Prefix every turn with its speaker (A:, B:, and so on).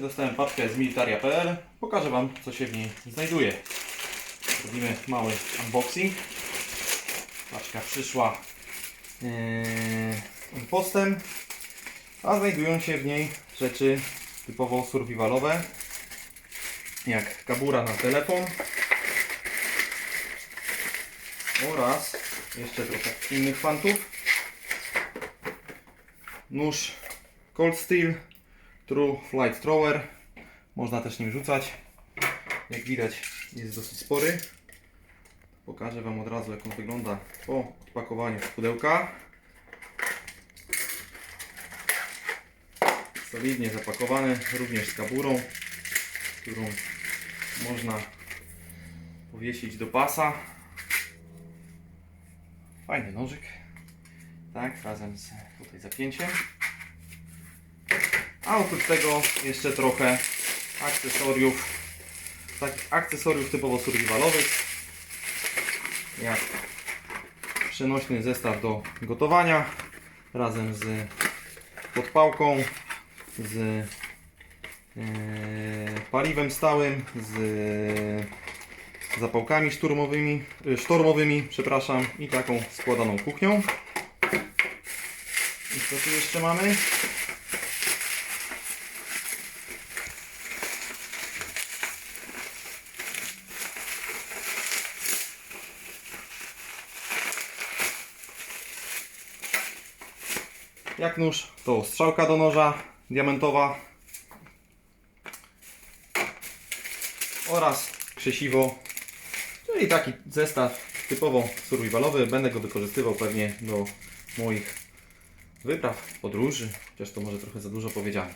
A: Dostałem paczkę z militaria.pl. Pokażę Wam, co się w niej znajduje. Robimy mały unboxing. Paczka przyszła yy, postem, a znajdują się w niej rzeczy typowo survivalowe, jak kabura na telefon oraz jeszcze trochę innych fantów. Nóż Cold Steel True Flight Thrower. Można też nim rzucać. Jak widać jest dosyć spory. Pokażę Wam od razu jak on wygląda po odpakowaniu z pudełka. Solidnie zapakowany, również z kaburą, którą można powiesić do pasa. Fajny nożyk. Tak, razem z tutaj zapięciem. A oprócz tego jeszcze trochę akcesoriów, takich akcesoriów typowo survivalowych, jak przenośny zestaw do gotowania razem z podpałką, z e, paliwem stałym, z zapałkami szturmowymi, e, sztormowymi, przepraszam, i taką składaną kuchnią. I co tu jeszcze mamy? Jak nóż, to strzałka do noża diamentowa oraz krzesiwo, czyli taki zestaw typowo survivalowy. Będę go wykorzystywał pewnie do moich wypraw, podróży, chociaż to może trochę za dużo powiedziałem.